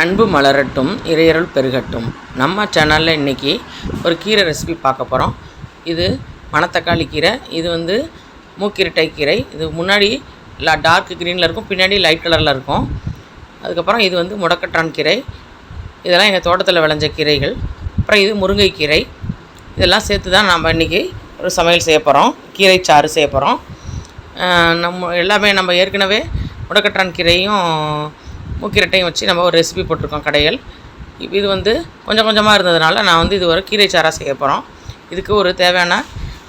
அன்பு மலரட்டும் இறையருள் பெருகட்டும். நம்ம சேனலில் இன்றைக்கி ஒரு கீரை ரெசிபி பார்க்க போகிறோம் இது மணத்தக்காளி கீரை இது வந்து மூக்கிரட்டை கீரை. இது முன்னாடி லா டார்க் க்ரீனில் இருக்கும் பின்னாடி லைட் கலரில் இருக்கும். அதுக்கப்புறம் இது வந்து முடக்கட்டான் கீரை. இதெல்லாம் எங்கள் தோட்டத்தில் விளைஞ்ச கீரைகள். அப்புறம் இது முருங்கைக்கீரை இதெல்லாம் சேர்த்து தான் நம்ம இன்றைக்கி ஒரு சமையல் செய்ய போகிறோம் கீரை சாறு செய்ய போகிறோம் நம்ம எல்லாமே நம்ம ஏற்கனவே முடக்கட்டான் கீரையும் மூக்கிரட்டையும் வச்சு நம்ம ஒரு ரெசிபி போட்டிருக்கோம் கடைகள் இது வந்து கொஞ்சம் கொஞ்சமாக இருந்ததுனால நான் வந்து இது ஒரு கீரை சாராக செய்ய போகிறோம் இதுக்கு ஒரு தேவையான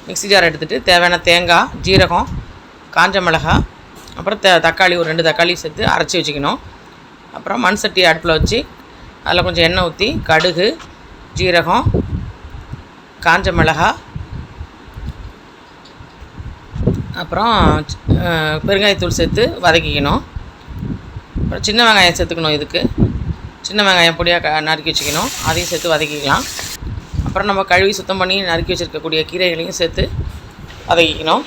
மிக்ஸி ஜார் எடுத்துகிட்டு தேவையான தேங்காய் ஜீரகம் காஞ்ச மிளகாய் அப்புறம் த தக்காளி ஒரு ரெண்டு தக்காளி சேர்த்து அரைச்சி வச்சுக்கணும். அப்புறம் மண் சட்டி அடுப்பில் வச்சு அதில் கொஞ்சம் எண்ணெய் ஊற்றி கடுகு ஜீரகம் காஞ்ச மிளகா அப்புறம் பெருங்காயத்தூள் சேர்த்து வதக்கிக்கணும். அப்புறம் சின்ன வெங்காயம் சேர்த்துக்கணும் இதுக்கு. சின்ன வெங்காயம் பொடியாக க நறுக்கி வச்சுக்கணும். அதையும் சேர்த்து வதக்கிக்கலாம். அப்புறம் நம்ம கழுவி சுத்தம் பண்ணி நறுக்கி வச்சுருக்கக்கூடிய கீரைகளையும் சேர்த்து வதக்கிக்கணும்.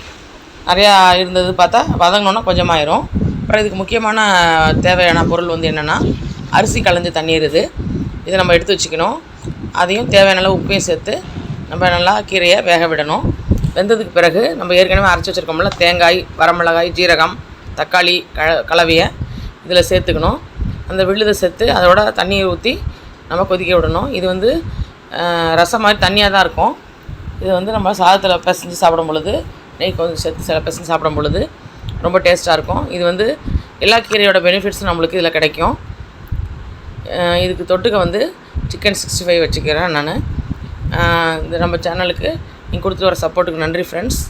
நிறையா இருந்தது பார்த்தா வதங்கினோன்னா கொஞ்சமாயிரும். அப்புறம் இதுக்கு முக்கியமான தேவையான பொருள் வந்து என்னென்னா அரிசி கலந்து தண்ணீர் இது. இதை நம்ம எடுத்து வச்சுக்கணும். அதையும் தேவையான அளவு உப்பையும் சேர்த்து நம்ம நல்லா கீரையை வேக விடணும். வெந்ததுக்கு பிறகு நம்ம ஏற்கனவே அரைச்சி வச்சுருக்கோம்ல தேங்காய் வரமிளகாய் ஜீரகம் தக்காளி க கலவையை இதில் சேர்த்துக்கணும். அந்த விழுதை சேர்த்து அதோட தண்ணியை ஊற்றி நம்ம கொதிக்க விடணும். இது வந்து ரசம் மாதிரி தண்ணியாக தான் இருக்கும். இது வந்து நம்ம சாதத்தில் பிசைஞ்சு சாப்பிடும் பொழுது நெய் கொஞ்சம் சேர்த்து சில பிசைஞ்சு சாப்பிடும் பொழுது ரொம்ப டேஸ்ட்டாக இருக்கும். இது வந்து எல்லா கீரையோட பெனிஃபிட்ஸும் நம்மளுக்கு இதில் கிடைக்கும். இதுக்கு தொட்டுக்க வந்து சிக்கன் சிக்ஸ்டி ஃபைவ் வச்சுக்கிறேன் நான். இந்த நம்ம சேனலுக்கு நீங்கள் கொடுத்து வர சப்போர்ட்டுக்கு நன்றி ஃப்ரெண்ட்ஸ்